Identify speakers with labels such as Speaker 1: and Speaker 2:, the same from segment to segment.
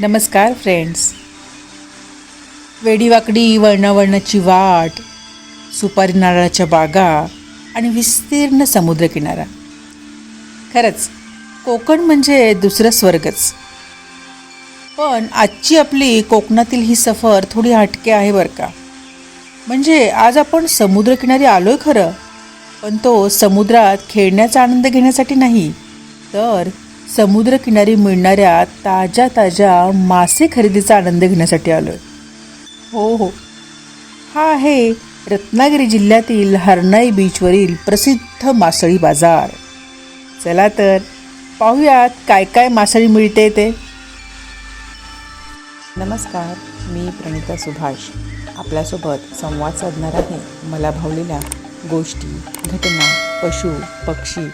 Speaker 1: नमस्कार फ्रेंड्स वेडीवाकडी वळणावळणाची वाट सुपारी नारळाच्या बागा आणि विस्तीर्ण समुद्रकिनारा. खरंच कोकण म्हणजे दुसरं स्वर्गच. पण आजची आपली कोकणातील ही सफर थोडी हटके आहे बरं का? म्हणजे आज आपण समुद्रकिनारी आलो आहे खरं पण तो समुद्रात खेळण्याचा आनंद घेण्यासाठी नाही तर समुद्रकिनारी मिळणाऱ्या ताज्या ताज्या मासे खरेदीचा आनंद घेण्यासाठी आलो आहे हो हो. हा आहे रत्नागिरी जिल्ह्यातील हरनाई बीचवरील प्रसिद्ध मासळी बाजार. चला तर पाहूयात काय काय मासळी मिळते ते. नमस्कार मी प्रणिता सुभाष. आपल्यासोबत संवाद साधणार आहे मला भावलेल्या गोष्टी घटना पशु पक्षी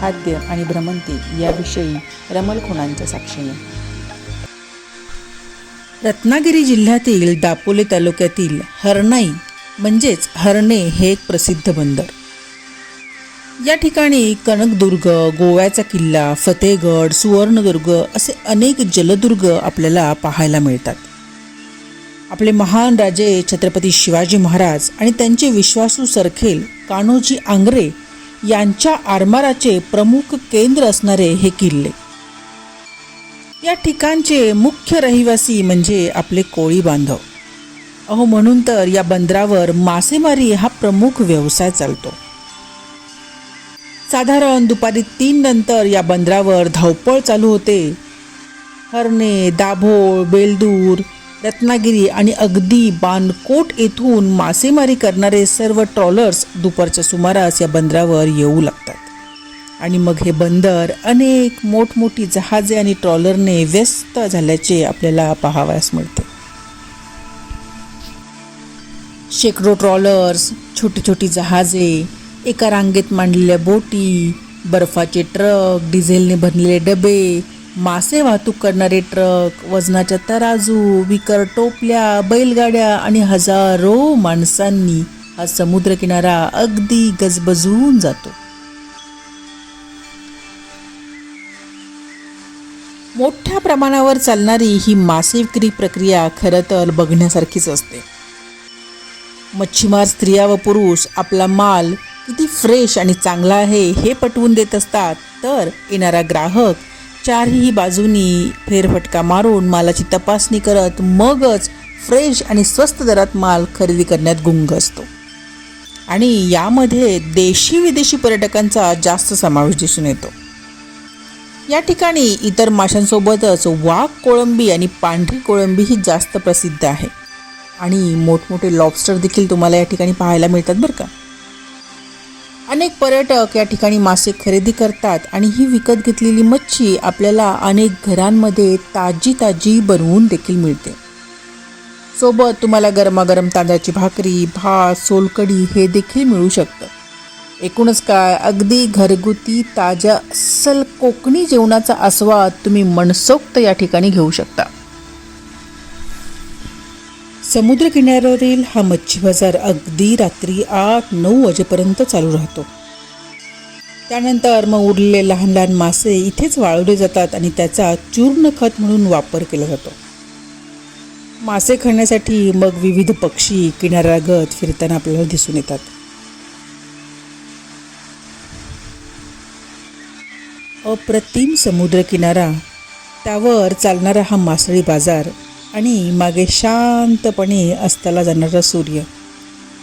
Speaker 1: खाद्य आणि भ्रमंती याविषयी रमल खुणांच्या साक्षीने. रत्नागिरी जिल्ह्यातील दापोली तालुक्यातील हरणाई म्हणजेच हरणे हे एक प्रसिद्ध बंदर. या ठिकाणी कनकदुर्ग गोव्याचा किल्ला फतेहगड सुवर्णदुर्ग असे अनेक जलदुर्ग आपल्याला पाहायला मिळतात. आपले महान राजे छत्रपती शिवाजी महाराज आणि त्यांचे विश्वासू सरखेल कान्होजी आंग्रे यांच्या आरमाराचे प्रमुख केंद्र असणारे हे किल्ले. या ठिकाणचे मुख्य रहिवासी म्हणजे आपले कोळी बांधव. अहो म्हणून तर या बंदरावर मासेमारी हा प्रमुख व्यवसाय चालतो. साधारण दुपारी तीन नंतर या बंदरावर धावपळ चालू होते. हरणे दाभोळ बेलदूर रत्नागिरी आणि अगदी बानकोट येथून मासेमारी करणारे सर्व ट्रॉलर्स दुपारच्या सुमारास या बंदरावर येऊ लागतात. आणि मग हे बंदर अनेक मोठमोठी जहाजे आणि ट्रॉलरने व्यस्त झाल्याचे आपल्याला पाहावयास मिळते. शेकडो ट्रॉलर्स छोटी छोटी जहाजे एका रांगेत मांडलेल्या बोटी बर्फाचे ट्रक डिझेलने भरलेले डबे मासे वाहतूक करणारे ट्रक वजनाच्या तराजू विकर टोपल्या बैलगाड्या आणि हजारो माणसांनी हा समुद्रकिनारा अगदी गजबजून जातो. मोठ्या प्रमाणावर चालणारी ही मासे विक्री प्रक्रिया खरं तर बघण्यासारखीच असते. मच्छीमार स्त्रिया व पुरुष आपला माल किती फ्रेश आणि चांगला आहे हे पटवून देत असतात तर येणारा ग्राहक चारही बाजूनी फेरफटका मारून मालाची तपासणी करत मगच फ्रेश आणि स्वस्त दरात माल खरेदी करण्यात गुंग असतो. आणि यामध्ये देशी विदेशी पर्यटकांचा जास्त समावेश दिसून येतो. या ठिकाणी इतर माशांसोबतच वाघ कोळंबी आणि पांढरी कोळंबी ही जास्त प्रसिद्ध आहे. आणि मोठमोठे लॉबस्टर देखील तुम्हाला या ठिकाणी पाहायला मिळतात बरं का? अनेक पर्यटक या ठिकाणी मासे खरेदी करतात आणि ही विकत घेतलेली मच्छी आपल्याला अनेक घरांमध्ये ताजी ताजी बनवून देखील मिळते. सोबत तुम्हाला गरमागरम तांदळाची भाकरी भात सोलकढी हे देखील मिळू शकतं. एकूणच काय अगदी घरगुती ताज्या अस्सल कोकणी जेवणाचा आस्वाद तुम्ही मनसोक्त या ठिकाणी घेऊ शकता. समुद्रकिनाऱ्यावरील हा मच्छी बाजार अगदी रात्री आठ नऊ वाजेपर्यंत चालू राहतो. त्यानंतर मग उरलेले लहान लहान मासे इथेच वाळवले जातात आणि त्याचा चूर्ण खत म्हणून वापर केला जातो. मासे खाण्यासाठी मग विविध पक्षी किनाऱ्यागत फिरताना आपल्याला दिसून येतात. अप्रतिम समुद्रकिनारा त्यावर चालणारा हा मासळी बाजार आणि मागे शांतपणे अस्ताला जाणारा सूर्य.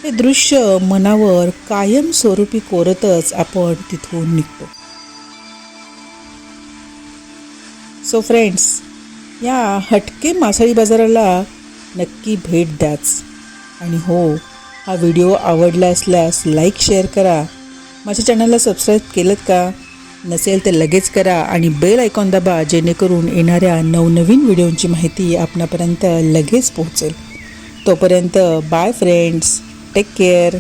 Speaker 1: हे दृश्य मनावर कायमस्वरूपी कोरतच आपण तिथून निघतो. सो फ्रेंड्स या हटके मासळी बाजाराला नक्की भेट द्याच. आणि हो हा व्हिडिओ आवडला असल्यास लाईक शेअर करा. माझ्या चॅनलला सबस्क्राईब केलं का? नसेल तर लगेच करा आणि बेल आयकॉन दाबा जेणेकरून येणाऱ्या नवनवीन व्हिडिओंची माहिती आपणापर्यंत लगेच पोहोचेल. तोपर्यंत बाय फ्रेंड्स टेक केअर